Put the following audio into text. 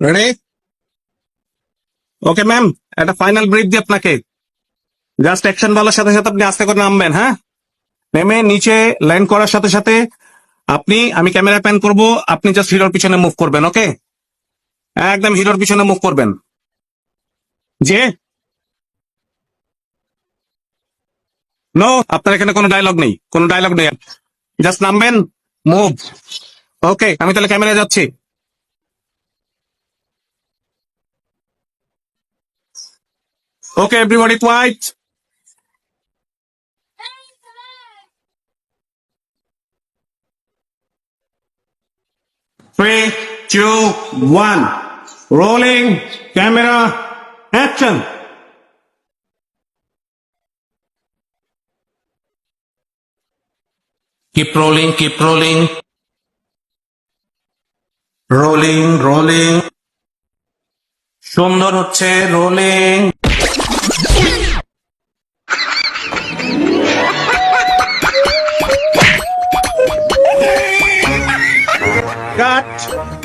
Ready okay ma'am একটা final brief দিই আপনাকে। জাস্ট অ্যাকশন বলার সাথে সাথে আপনি আস্তে করে নামবেন হ্যাঁ? নেমে নিচে ল্যান্ড করার সাথে সাথে আপনি, আমি ক্যামেরা প্যান করব, আপনি জাস্ট হিরোর পিছনে মুভ করবেন ওকে একদম হিরোর পিছনে মুভ করবেন। যে নো আপনার এখানে কোনো ডায়লগ নেই, কোনো ডায়লগ নেই। জাস্ট নামবেন মুভ ওকে আমি তাহলে ক্যামেরা যাচ্ছি। Okay, everybody quiet. Three, two, one. Rolling, camera, action. Keep rolling, keep rolling. Rolling, rolling. সুন্দর হচ্ছে রোলিং got